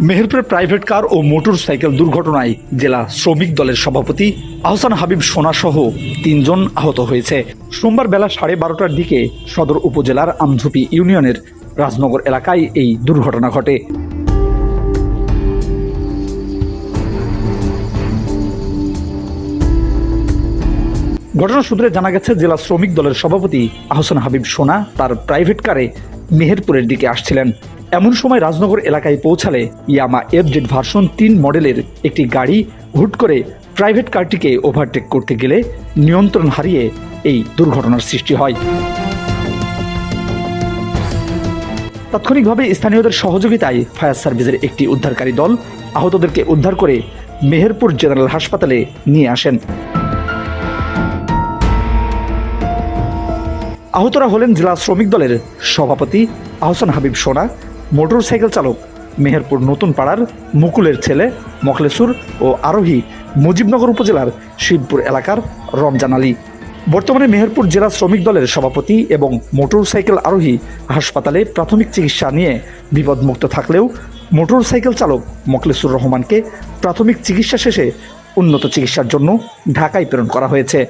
মেহেরপুরের private car ও motorcycle দুর্ঘটনায় জেলা শ্রমিক দলের সভাপতি আহসান হাবিব সোনাসহ তিনজন আহত হয়েছে। সোমবার বেলা সাড়ে বারোটার দিকে সদর উপজেলার আমঝুপি ইউনিয়নের রাজনগর এলাকায় এই দুর্ঘটনা ঘটে। ঘটনা সূত্রে জানা গেছে, জেলা শ্রমিক দলের সভাপতি আহসান হাবিব সোনা তার প্রাইভেট কারে মেহেরপুরের দিকে আসছিলেন। এমন সময় রাজনগর এলাকায় পৌঁছালে ইয়ামা এফ জেড ভার্সন তিন মডেলের একটি গাড়ি হুট করে প্রাইভেট কারটিকে ওভারটেক করতে গেলে নিয়ন্ত্রণ হারিয়ে এই দুর্ঘটনার সৃষ্টি হয়। তাৎক্ষণিকভাবে স্থানীয়দের সহযোগিতায় ফায়ার সার্ভিসের একটি উদ্ধারকারী দল আহতদেরকে উদ্ধার করে মেহেরপুর জেনারেল হাসপাতালে নিয়ে আসেন। আহতরা হলেন জেলা শ্রমিক দলের সভাপতি আহসান হাবিব সোনা মোটরসাইকেল চালক, মেহেরপুর নতুন পাড়ার মুকুলের ছেলে, মখলেসুর ও আরোহী মুজিবনগর উপজেলার শিবপুর এলাকার রমজান আলী। বর্তমানে মেহেরপুর জেলা শ্রমিক দলের সভাপতি এবং মোটরসাইকেল আরোহী হাসপাতালে প্রাথমিক চিকিৎসা নিয়ে বিপদমুক্ত থাকলেও মোটরসাইকেল চালক মখলেসুর রহমানকে প্রাথমিক চিকিৎসা শেষে উন্নত চিকিৎসার জন্য ঢাকায় প্রেরণ করা হয়েছে।